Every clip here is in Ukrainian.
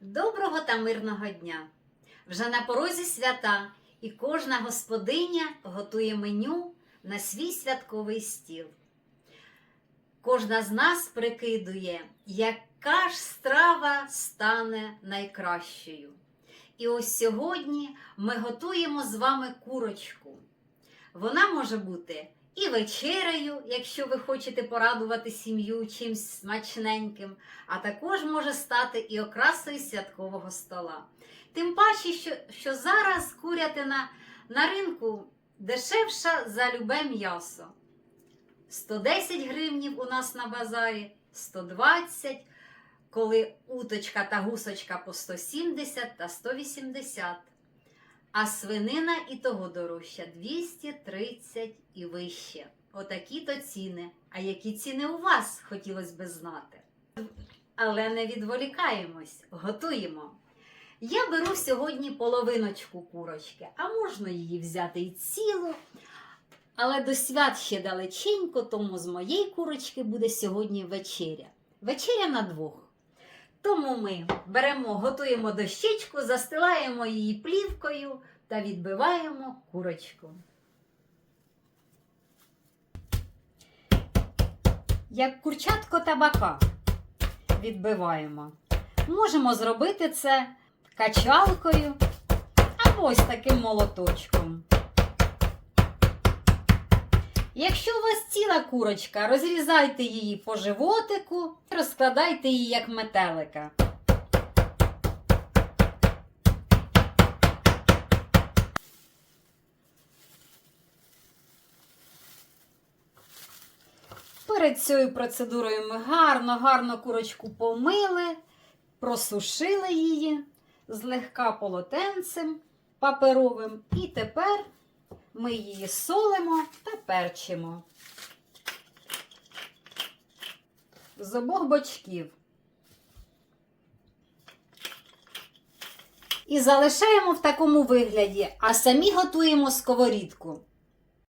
Доброго та мирного дня! Вже на порозі свята, і кожна господиня готує меню на свій святковий стіл. Кожна з нас прикидує, яка ж страва стане найкращою. І ось сьогодні ми готуємо з вами курочку. Вона може бути і вечерею, якщо ви хочете порадувати сім'ю чимсь смачненьким, а також може стати і окрасою святкового стола. Тим паче, що, що зараз курятина на ринку дешевша за любе м'ясо. 110 гривнів у нас на базарі, 120, коли уточка та гусочка по 170 та 180. А свинина і того дорожча 230 і вище. Отакі то ціни. А які ціни у вас хотілося би знати? Але не відволікаємось, готуємо. Я беру сьогодні половиночку курочки, а можна її взяти і цілу. Але до свят ще далеченько, тому з моєї курочки буде сьогодні вечеря. Вечеря на двох. Тому ми беремо, готуємо дощечку, застилаємо її плівкою та відбиваємо курочку. Як курчатко табака відбиваємо. Можемо зробити це качалкою або ось таким молоточком. Якщо у вас ціла курочка, розрізайте її по животику, розкладайте її як метелика. Перед цією процедурою ми гарно-гарно курочку помили, просушили її злегка полотенцем паперовим. І тепер ми її солимо та перчимо з обох бочків. І залишаємо в такому вигляді, а самі готуємо сковорідку.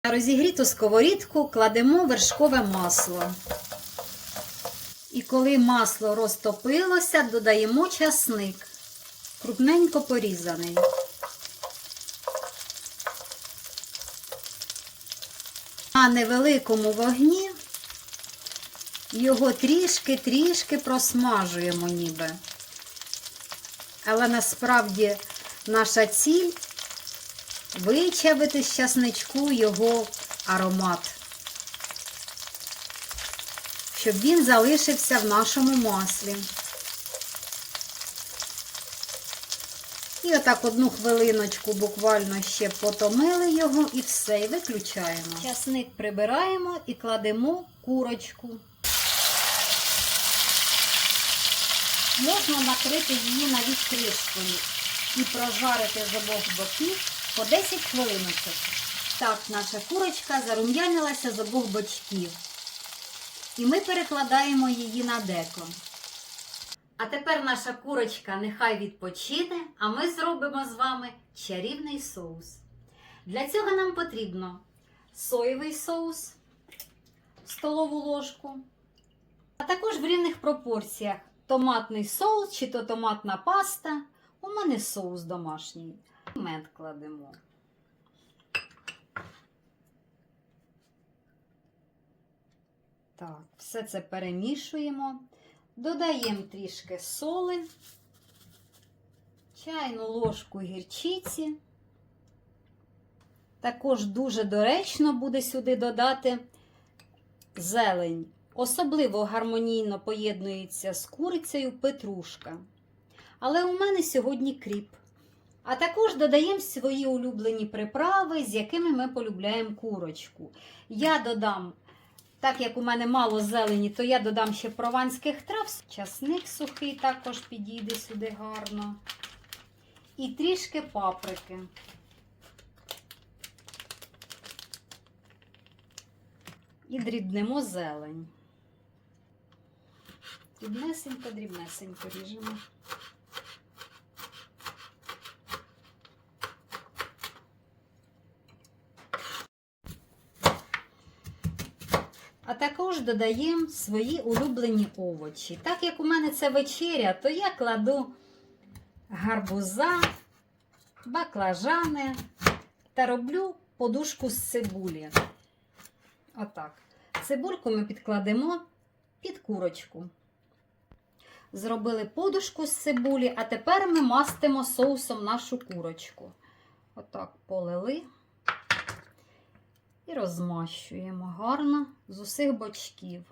На розігріту сковорідку кладемо вершкове масло. І коли масло розтопилося, додаємо часник, крупненько порізаний. На невеликому вогні його трішки-трішки просмажуємо ніби. Але насправді наша ціль вичавити з часничку його аромат, щоб він залишився в нашому маслі. І отак одну хвилиночку буквально ще потомили його і все, і виключаємо. Часник прибираємо і кладемо курочку. Можна накрити її навіть кришкою і прожарити з обох боків по 10 хвилиночок. Так, наша курочка зарум'янилася з обох бочків. І ми перекладаємо її на деко. А тепер наша курочка нехай відпочине, а ми зробимо з вами чарівний соус. Для цього нам потрібно соєвий соус, столову ложку, а також в рівних пропорціях томатний соус чи то томатна паста. У мене соус домашній. Мед кладемо. Так, все це перемішуємо. Додаємо трішки соли, чайну ложку гірчиці. Також дуже доречно буде сюди додати зелень. Особливо гармонійно поєднується з курицею петрушка. Але у мене сьогодні кріп. А також додаємо свої улюблені приправи, з якими ми полюбляємо курочку. Я додам так як у мене мало зелені, то я додам ще прованських трав. Часник сухий також підійде сюди гарно. І трішки паприки. І дрібнемо зелень. Дрібнесенько, дрібнесенько ріжемо. А також додаємо свої улюблені овочі. Так як у мене це вечеря, то я кладу гарбуза, баклажани та роблю подушку з цибулі. Отак. Цибульку ми підкладемо під курочку. Зробили подушку з цибулі, а тепер ми мастимо соусом нашу курочку. Отак полили і розмащуємо гарно з усіх бочків.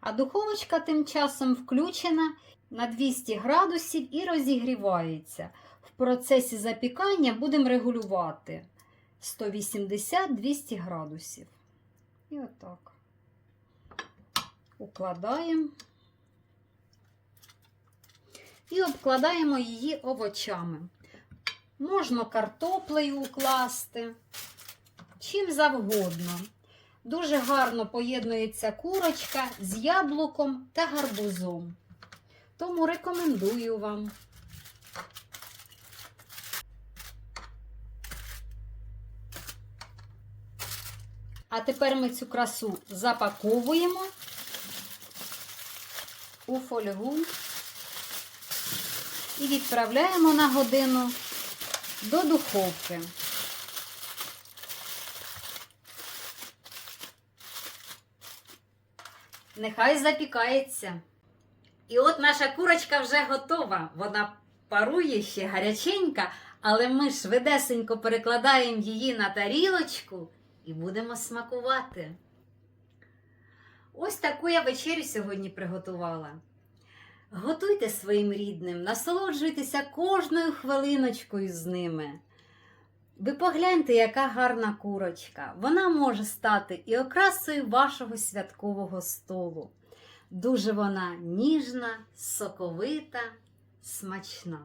А духовочка тим часом включена на 200 градусів і розігрівається. В процесі запікання будемо регулювати 180-200 градусів. І отак. Укладаємо і обкладаємо її овочами. Можна картоплею укласти, чим завгодно. Дуже гарно поєднується курочка з яблуком та гарбузом. Тому рекомендую вам. А тепер ми цю красу запаковуємо у фольгу і відправляємо на годину до духовки. Нехай запікається. І от наша курочка вже готова. Вона парує ще гаряченька, але ми швидесенько перекладаємо її на тарілочку і будемо смакувати. Ось таку я вечерю сьогодні приготувала. Готуйте своїм рідним, насолоджуйтеся кожною хвилиночкою з ними. Ви погляньте, яка гарна курочка. Вона може стати і окрасою вашого святкового столу. Дуже вона ніжна, соковита, смачна.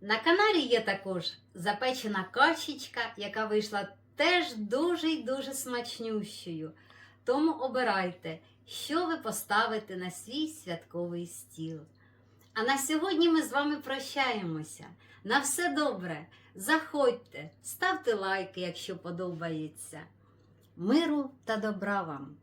На каналі є також запечена качечка, яка вийшла теж дуже й дуже смачнющою. Тому обирайте, що ви поставите на свій святковий стіл. А на сьогодні ми з вами прощаємося. На все добре! Заходьте, ставте лайки, якщо подобається. Миру та добра вам!